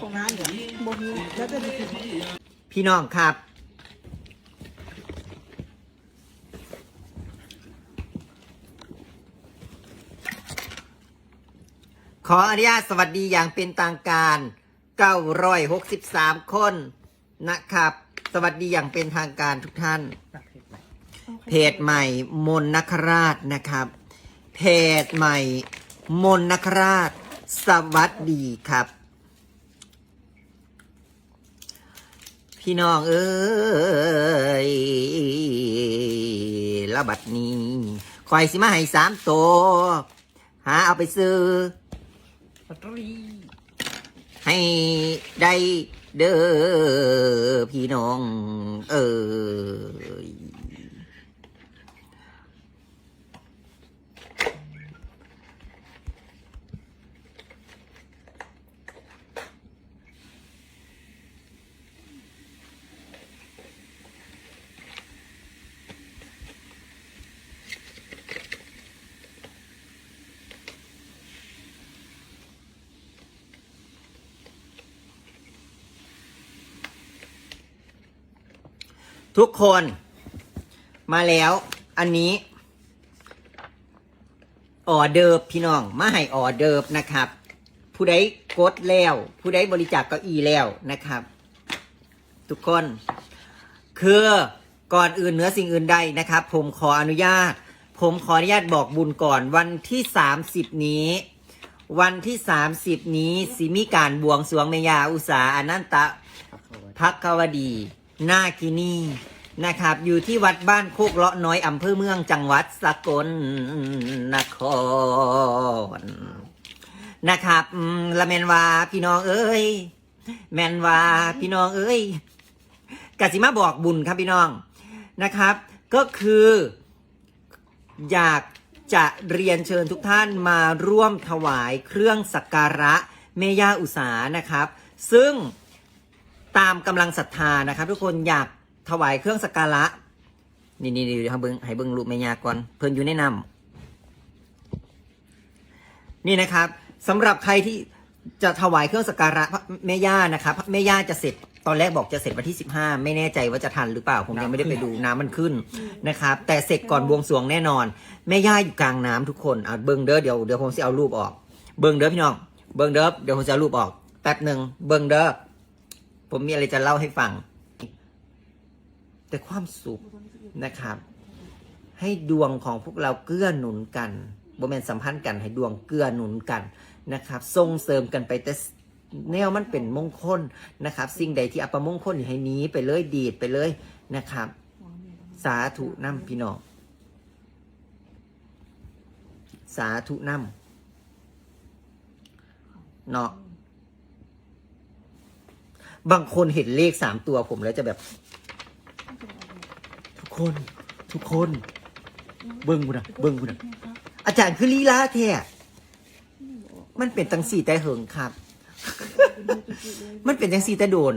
ของร้านอยู่บ่มีแล้วจะมีพี่น้องครับขออนุญาตสวัสดีอย่างเป็นทางการ 963 คนนะครับ สวัสดีอย่างเป็นทางการทุกท่าน เพจใหม่มนนคราชนะครับ เพจใหม่มนนคราช สวัสดีครับ พี่น้องเอ้ยละบัดนี้คอยสิมาให้สามโตวหาเอาไปซื้อลอตเตอรี่ให้ได้เด้อพี่น้อง เอ้ย ทุกคนมาแล้วอันนี้ออเดิร์ฟพี่น้องมาให้ออเดิร์ฟนะครับ ผู้ใดกดแล้ว ผู้ใดบริจาคเก้าอี้แล้วนะครับ ทุกคน คือก่อนอื่นเหนือสิ่งอื่นใดนะครับ ผมขออนุญาต ผมขออนุญาตบอกบุญก่อนวันที่ 30 นี้ วันที่ 30 นี้สิมีการบวงสรวงเมยาอุสาอนันตะพักวดี นากินีนะครับ อยู่ที่วัดบ้านโคกเลาะน้อยอำเภอเมืองจังหวัดสกลนครนะครับละแมนว่าพี่น้องเอ้ย แมนว่าพี่น้องเอ้ยกสิมาบอกบุญครับพี่น้องนะครับ ก็คือ อยากจะเรียนเชิญทุกท่านมาร่วมถวายเครื่องสักการะเมย่าอุสานะครับ ซึ่ง ตามกำลังศรัทธานะครับ ทุกคนอยากถวายเครื่องสักการะ นี่นี่นี่ให้เบิ้งให้เบิ้งรูปแม่ยาก่อนเพิ่นอยู่ในน้ำนี่นะครับสำหรับใครที่จะถวายเครื่องสักการะพระแม่ย่านะครับแม่ย่าจะเสร็จตอนแรกบอกจะเสร็จวันที่ 15 ไม่แน่ใจว่าจะทันหรือเปล่า ผมยังไม่ได้ไปดูน้ำมันขึ้นนะครับ แต่เสร็จก่อนบวงสรวงแน่นอน แม่ย่าอยู่กลางน้ำทุกคนอะเบิ้งเด้อเดี๋ยวเดี๋ยวผมจะเอารูปออก เบิ้งเด้อพี่น้อง เบิ้งเด้อเดี๋ยวผมจะเอารูปออกแป๊บหนึ่งเบิ้งเด้อ ผมมีอะไรจะเล่าให้ฟัง แต่ความสุขนะครับ ให้ดวงของพวกเราเกื้อหนุนกันบแมนสัมพันธ์กันให้ดวงเกื้อหนุนกันนะครับส่งเสริมกันไปแต่แนวมันเป็นมงคลนะครับ สิ่งใดที่อัปมงคลอย่ให้นี้ไปเลยดีดไปเลยนะครับ สาธุน้ำพี่น้องสาธุน้ำเนาะ บางคนเห็นเลขสามตัวผมแล้วจะแบบ ทุกคนทุกคน เบิ้งกูนะเบิ้งกูนะอาจารย์คือลีลาแท้มันเป็นตังสี่แต่เหิงครับ มันเป็นจังสี่แต่โดน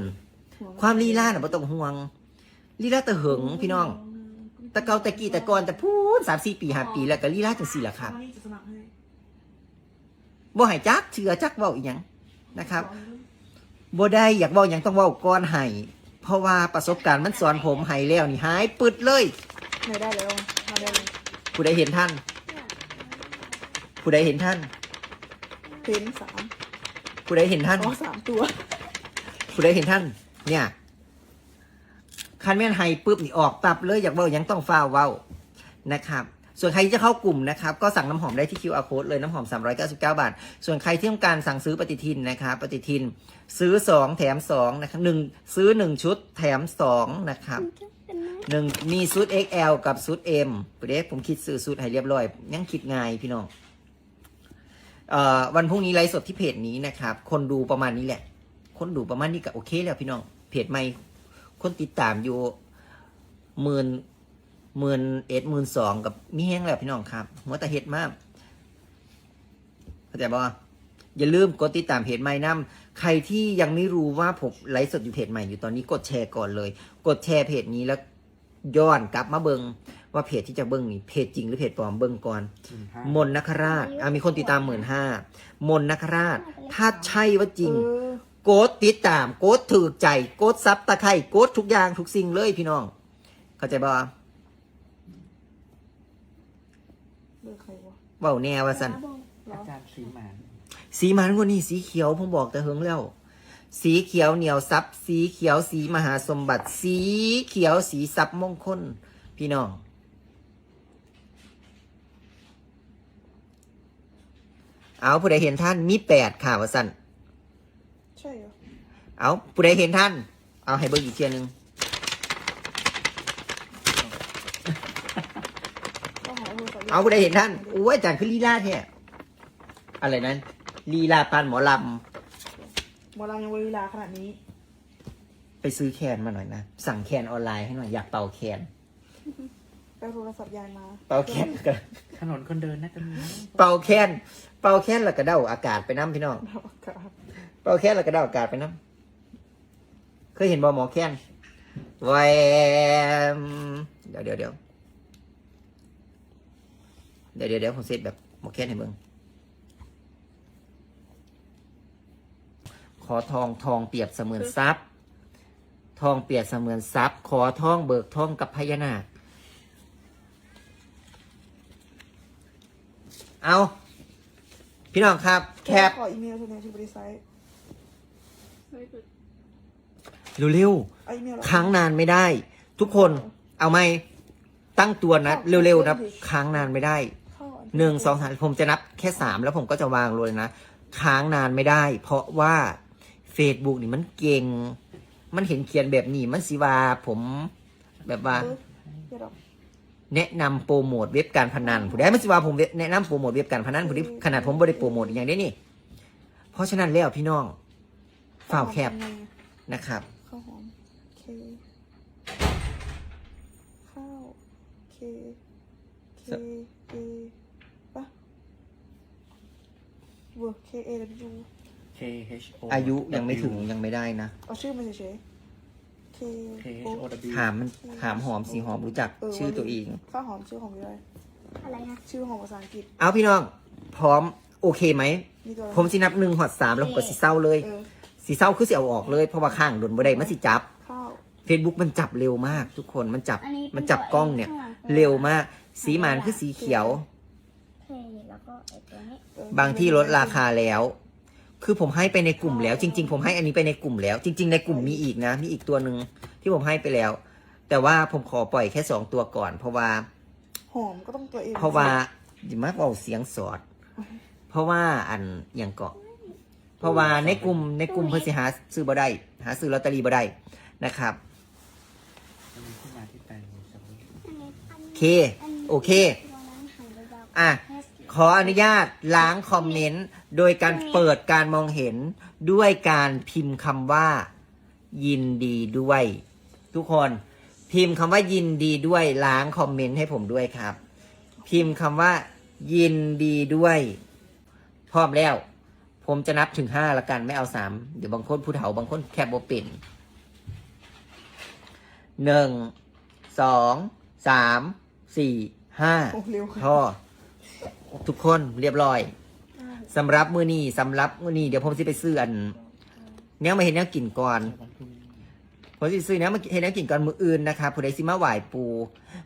ความลีลาน่ะบ่ต้องห่วงลีลาแต่เหิงพี่น้องแต่เกาแต่กี้แต่ก่อนแต่พูดสามสี่ปีห้าปีแล้วก็ลีลาจังสี่แหละครับบ่ให้จักเชื่อจักเว้าอีหยังนะครับ บ่ได้อยากเว้าหยังต้องเว้าก่อนให้เพราะว่าประสบการณ์มันสอนผมให้แล้วนี่หายปึดเลย ไม่ได้แล้วมาได้เลยผู้ใดเห็นท่าน ผู้ใดเห็นท่านเห็นสามผู้ใดเห็นท่าน อ๋อสามตัว ผู้ใดเห็นท่าน เนี่ยคันแม่นไฮปุ๊บนี่ออกปรับเลยอยากเว้าหยังต้องฟ้าวเว้านะครับ ส่วนใครที่จะเข้ากลุ่มนะครับก็สั่งน้ำหอมได้ที่ QR code เลยน้ำหอม 399 บาท ส่วนใครที่ต้องการสั่งซื้อปฏิทินนะครับปฏิทินซื้อ 2 แถม2นะครับหนึ่งซื้อ 1 ชุดแถม 2 นะครับหนึ่งมีชุด XL กับชุด M เดี๋ยวผมคิดซื้อชุดให้เรียบร้อย ยังคิดง่ายพี่น้องออวันพรุ่งนี้ไลฟ์สดที่เพจนี้นะครับ คนดูประมาณนี้แหละ คนดูประมาณนี้ก็โอเคแล้วพี่น้อง เพจใหม่ คนติดตามอยู่หมื่น หมื่นเอ็ดหมื่นสองกับมีแห้งแล้วพี่น้องครับหัวแต่เห็ดมากเข้าใจบ่อย่าลืมกดติดตามเพจใหม่นํใครที่ยังไม่รู้ว่าผมไลฟ์สดอยู่เพจใหม่อยู่ตอนนี้กดแชร์ก่อนเลย กดแชร์เพจนี้แล้วย้อนกลับมาเบิงว่าเพจที่จะเบิ้งนี่เพจจริงหรือเพจปลอมเบิ้งก่อนหนึ่งห้ามนนคราชอะมีคนติดตามหมื่นห้ามนนคราช ถ้าใช่ว่าจริงเออโกดติดตาม โกดถือใจ โกดซับตะไคร่โกดทุกอย่างทุกสิ่งเลยพี่น้อง เข้าใจบ่ เลือกใครวะเว้าแน่ว่าสันเหรออาจารย์สีหมานสีมันกว่านี้สีเขียวผมบอกแต่เฮิงแล้ว สีเขียวเหนียวซับสีเขียวสีมหาสมบัติ สีเขียวสีซับมงคล พี่น้องเอาผู้ใดเห็นท่านมีแปดค่ะว่าสันใช่เหรอเอาผู้ใดเห็นท่าน เอาให้เบิ่งอีกเทียหนึง ก็หาโทรศัพท์ เอาผู้ใดเห็นท่านโอ้ยอาจารย์คือลีลาแท้อะไรนั้นลีลาปานหมอลหมอลังยังเวลาขนาดนี้ำไปซื้อแคนมาหน่อยนะ สั่งแคนออนไลน์ให้หน่อยอยากเป่าแคนไปโทรศัพท์ยายมาเป่าแคนกัน ถนนคนเดินน่าจะมีนะเป่าแคนเป่าแคนแล้วก็เดาอากาศไปน้ำพี่น้องเราครับเป่าแคนแล้วก็เดาอากาศไปน้ำเคยเห็นบอหมอแคนแวมเดี๋ยวเดี๋ยวเดี๋ยว เดี๋ยวเดี๋ยวเดี๋ยวผมเซตแบบหมอแคนให้เบิ่งขอทองทองเปรียบเสมือนทรัพย์ ทองเปรียบเสมือนทรัพย์ ขอทองเบิกทองกับพญานาคเอา พี่น้องครับ แคปขออีเมลเธอในที่บริษัทเร็วเอาอีเมลๆค้างนานไม่ได้ ทุกคนเอาไหมตั้งตัวนะเร็วๆนะค้างนานไม่ได้เข้าอั หนึ่งสองสามผมจะนับแค่สามแล้วผมก็จะวางเลยนะ ค้างนานไม่ได้ เพราะว่า Facebook นี่มันเก่ง มันเห็นเขียนแบบนี้มันสิว่าผมแบบว่าเออเดี๋ยวเราแนะนำโปรโมทเว็บการพนันผู้ใดมันสิว่าผมแนะนำโปรโมทเว็บการพนันผู้ใดขนาดผมบ่ได้โปรโมทอย่างนี้นี่ เพราะฉะนั้นแล้วพี่น้องฝ่าวแคบทำไงอะนะครับ ข้าวหอมเคข้าวเคเคเอปะ เวอร์เคเอวเคชโออายุยังไม่ถึงยังไม่ได้นะ เอาชื่อมาเฉยๆเคเคชโอโอวถามมันถามหอมสีหอมรู้จักชื่อตัวเอง ข้าวหอมชื่อหอมอยู่เลยอะไรนะชื่อหอมภาษาอังกฤษ เอาพี่น้อง พร้อมโอเคไหม นี่ตัวอะไรผมสินับหนึ่งหอดสามแล้วผมก็สิเศร้าเลย เออสีเศร้าคือสิเอาออกเลย เพราะว่าข้างโดนบ่ได้มันสิจับ ข้าว Facebook มันจับเร็วมาก ทุกคนมันจับอันนี้เป็มันจับกล้องเนี่ย ข้างหลัง เร็วมาก สีมันคือสีเขียวเท แล้วก็ไอ้ตัวนี้เออบางที่ลดราคาแล้ว คือผมให้ไปในกลุ่มแล้ว จริง ๆ ผมให้อันนี้ไปในกลุ่มแล้ว จริง ๆ ในกลุ่มมีอีกนะ มีอีกตัวหนึ่งที่ผมให้ไปแล้ว แต่ว่าผมขอปล่อยแค่สองตัวก่อน เพราะว่า หอมก็ต้องตัวเองเพราะว่าอย่ามาเอาเสียงสอด เพราะว่าอันอย่างเกาะ เพราะว่าในกลุ่มในกลุ่มเพื่อสิหาซื้อบ่ได้หาซื้อลอตเตอรี่บ่ได้นะครับมันมีที่มาที่ไปของสมุนอันนี้อันนี้โอเค โอเคตัวนั้นหันไปดาวอะเทส ขออนุญาตล้างคอมเมนต์โดยการเปิดการมองเห็นด้วยการพิมพ์คำว่า ยินดีด้วย ทุกคนพิมพ์คำว่ายินดีด้วยล้างคอมเมนต์ให้ผมด้วยครับ พิมพ์คำว่า ยินดีด้วยพร้อมแล้ว ผมจะนับถึงห้าละกันไม่เอาสามเดี๋ยวบางคนผู้เฒ่าบางคนแคบบ่เป็นหนึ่งสองสามสี่ห้าโอ้เร็วพอ ทุกคนเรียบร้อยสำหรับมือนี้สำหรับมือนี้เดี๋ยวผมจะไปซื้ออันเนี้ยมาเห็นแนวกินก่อนพรุ่งนี้ผมจะซื้อเนี้ยมาเห็นแนวกินก่อนมืออื่นนะครับผู้ใดสิมาไหวปู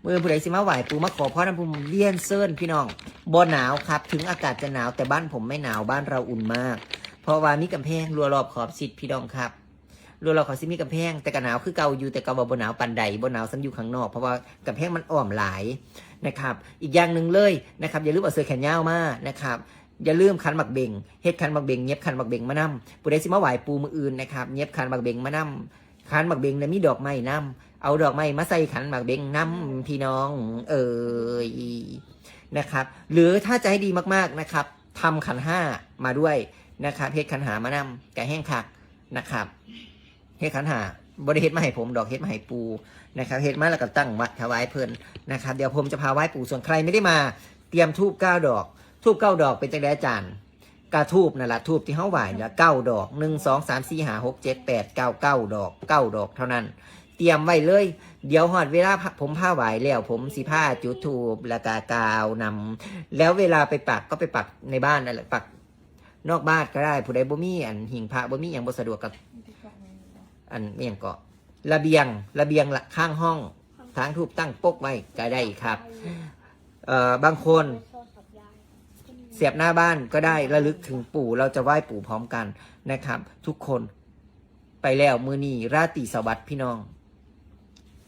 มือผู้ใดสิมาไหวปูมาขอพ่อน้ำพุเลี้ยนเซิร์นพี่น้องบ่หนาวครับ ถึงอากาศจะหนาวแต่บ้านผมไม่หนาวบ้านเราอุ่นมาก เพราะว่ามีกำแพงรัวรอบขอบชิดพี่น้องครับรัวรอบขอบชิดมีกำแพงแต่ก็หนาวคือเก่าอยู่แต่ก็บ่บ่หนาวปันใดบ่หนาวซ้ำอยู่ข้างนอก เพราะว่ากำแพงมันอ้อมหลาย นะครับ อีกอย่างหนึ่งเลยนะครับอย่าลืมเอาเสื้อแขนยาวมานะครับอย่าลืมคันหมักเบงเฮ็ดคันหมักเบงเย็บคันหมักเบงมานำผู้ใดสิมาไหวปูมืออื่นนะครับเย็บคันหมักเบงมานำคันหมักเบงเนี่ยมีดอกไม้นำเอาดอกไม้มาใส่ขันหมักเบงนำพี่น้อง เอ่ยนะครับ หรือถ้าจะให้ดีมากๆนะครับทำขันห้ามาด้วยนะครับเฮ็ดขันหามานำแกแห้งคักนะครับเฮ็ดขันหา บริเฮ็ดมาให้ผมดอกเฮ็ดมาให้ปูนะครับเฮ็ดมาแล้วก็ตั้งวัดถวายเพลินนะครับ เดี๋ยวผมจะพาไหว้ปู่ส่วนใครไม่ได้มา เตรียมทูบเก้าดอก ทูบเก้าดอกเป็นจังไดอาจารย์กาทูบนั่นแหละทูบที่เฮาไหว้ละเก้าดอกหนึ่งสองสามสี่ห้าหกเจ็ดแปดเก้าเก้าดอกเก้าดอกเท่านั้น เตรียมไว้เลย เดี๋ยวหอดเวลาผมผ้าไหวแล้วผมสีผ้าจุดทูบแล้วกากาวนำแล้วเวลาไปปักก็ไปปักในบ้านนั่นแหละปักนอกบ้านก็ได้ผู้ใดบ่มีอันหิ่งพระบ่มีอย่างบ่สะดวกกับ อันเมียงเกาะระเบียงระเบียงละข้างห้องทางทูบตั้งปกไว้ก็ได้ครับเอ่อบางคนเสียบหน้าบ้านก็ได้ระลึกถึงปู่เราจะไหว้ปู่พร้อมกันนะครับ ทุกคนไปแล้วมือนีราตรีสวัสดิ์พี่น้อง